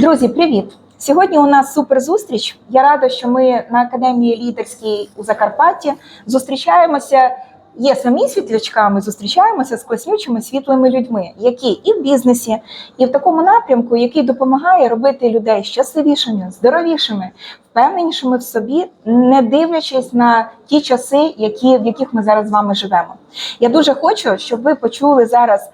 Друзі, привіт! Сьогодні у нас супер зустріч. Я рада, що ми на академії лідерській у Закарпатті зустрічаємося. Є самі світлячками, зустрічаємося з класнючими світлими людьми, які і в бізнесі, і в такому напрямку, який допомагає робити людей щасливішими, здоровішими, впевненішими в собі, не дивлячись на ті часи, які, в яких ми зараз з вами живемо. Я дуже хочу, щоб ви почули зараз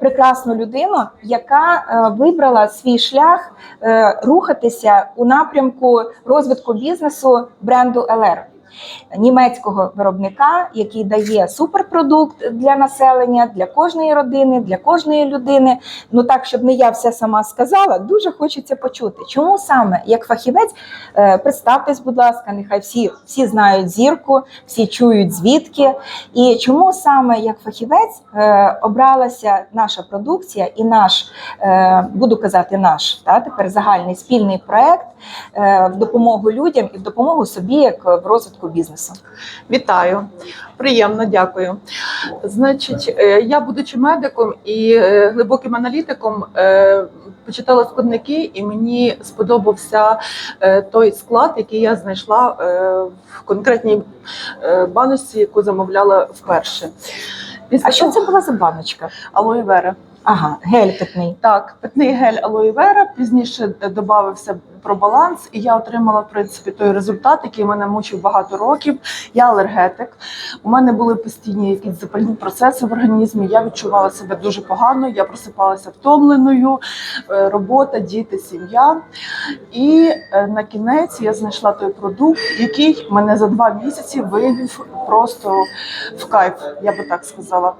прекрасну людину, яка е, вибрала свій шлях е, рухатися у напрямку розвитку бізнесу бренду LR. Німецького виробника, який дає суперпродукт для населення, для кожної родини, для кожної людини. Ну так, щоб не я все сама сказала, дуже хочеться почути. Чому саме як фахівець, Е, представтесь, будь ласка, нехай всі, всі знають зірку, всі чують звідки. І чому саме як фахівець е, обралася наша продукція і наш, е, буду казати, наш та тепер загальний спільний проект в допомогу людям і в допомогу собі, як в розвитку бізнесу. Вітаю, приємно, дякую. Значить, е, я, будучи медиком і е, глибоким аналітиком, е, почитала складники, і мені сподобався е, той склад, який я знайшла е, в конкретній е, баночці, яку замовляла вперше. Після А що це була за баночка? алоє вера? Ага, гель питний. Так, питний гель алоє вера. Пізніше додався про баланс, і я отримала в принципі той результат, який мене мучив багато років. Я алергетик. У мене були постійні якісь запальні процеси в організмі. Я відчувала себе дуже погано. Я просипалася втомленою. е, Робота, діти, сім'я. І е, на кінець я знайшла той продукт, який мене за два місяці вивів просто в кайф, я би так сказала.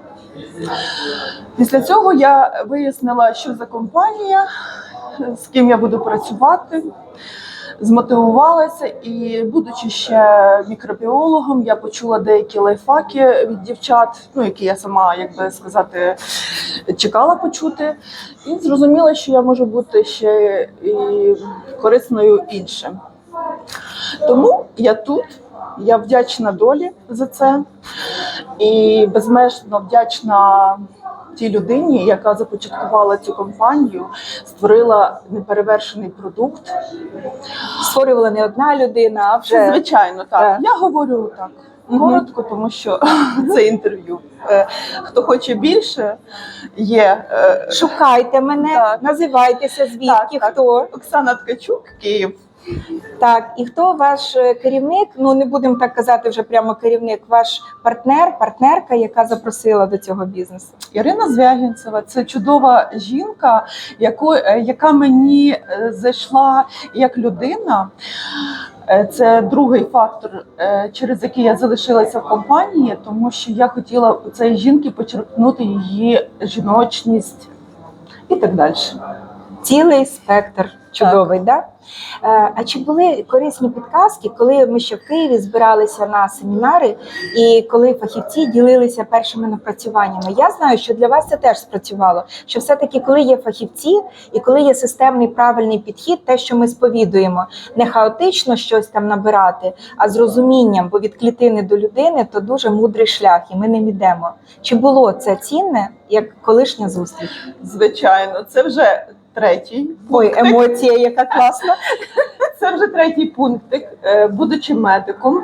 Після цього я вияснила, що за компанія, з ким я буду працювати. Змотивувалася і, будучи ще мікробіологом, я почула деякі лайфхаки від дівчат, ну які я сама, як би сказати, чекала почути, і зрозуміла, що я можу бути ще і корисною іншим. Тому я тут, я вдячна долі за це і безмежно вдячна тій людині, яка започаткувала цю компанію, створила неперевершений продукт. Створювала не одна людина, а вже Звичайно, так. Так. Я говорю так. Коротко, тому що це інтерв'ю. Е, Хто хоче більше, є е, шукайте мене, Так. називайтеся звідки, Так, так. хто. Оксана Ткачук, Київ. Так, і хто ваш е, керівник? Ну не будемо так казати вже прямо керівник, ваш партнер, партнерка, яка запросила до цього бізнесу. Ірина Звягінцева це чудова жінка, яку, е, яка мені е, зайшла як людина. Це другий фактор, через який я залишилася в компанії, тому що я хотіла у цієї жінки почерпнути її жіночність і так далі. Цілий спектр чудовий, да? Е, А чи були корисні підказки, коли ми ще в Києві збиралися на семінари, і коли фахівці ділилися першими напрацюваннями? Я знаю, що для вас це теж спрацювало. Що все-таки, коли є фахівці і коли є системний правильний підхід, те, що ми сповідуємо, не хаотично щось там набирати, а з розумінням, бо від клітини до людини то дуже мудрий шлях, і ми ним ідемо. Чи було це цінне як колишня зустріч? Звичайно, це вже третій. Ой, емоція, яка класна. Це вже третій пунктик. Е, Будучи медиком,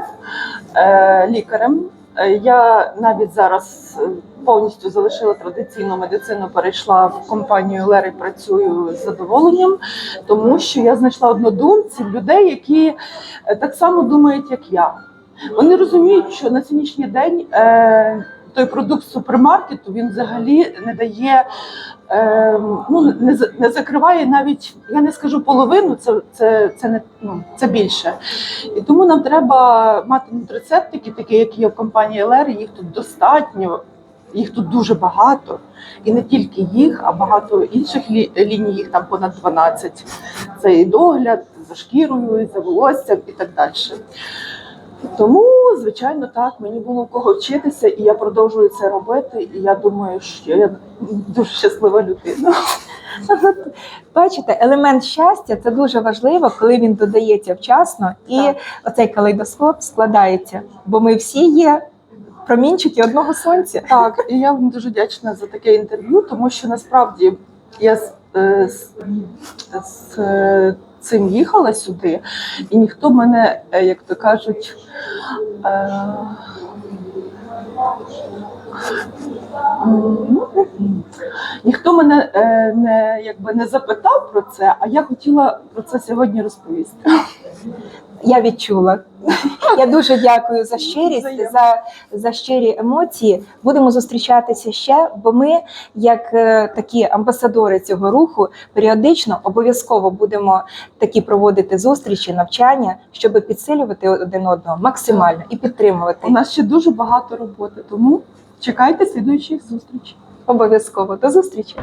е, лікарем, е, я навіть зараз повністю залишила традиційну медицину, перейшла в компанію Лер і працюю з задоволенням, тому що я знайшла однодумців, людей, які так само думають, як я. Вони розуміють, що на сьогоднішній день той продукт супермаркету він взагалі не дає. Е, ну не не закриває навіть, я не скажу половину, це це, це не ну це більше. І тому нам треба мати нутрицептики, такі, які є в компанії ЛР, їх тут достатньо, їх тут дуже багато. І не тільки їх, а багато інших лі- ліній, їх там понад 12. Це і догляд за шкірою, і за волоссям і так далі. Тому, звичайно, так, мені було кого вчитися, і я продовжую це робити. І я думаю, що я дуже щаслива людина. Бачите, елемент щастя це дуже важливо, коли він додається вчасно, і Так. оцей калейдоскоп складається. Бо ми всі є промінчики одного сонця. Так, і я вам дуже вдячна за таке інтерв'ю, тому що насправді я з, е, з, з е, цим їхала сюди, і ніхто мене, е, як то кажуть, ніхто мене не, якби не запитав про це, а я хотіла про це сьогодні розповісти. Я відчула. Я дуже дякую за щирість, за, за щирі емоції. Будемо зустрічатися ще, бо ми, як е, такі амбасадори цього руху, періодично обов'язково будемо такі проводити зустрічі, навчання, щоб підсилювати один одного максимально і підтримувати. У нас ще дуже багато роботи, тому чекайте слідуючих зустрічей. Обов'язково до зустрічі.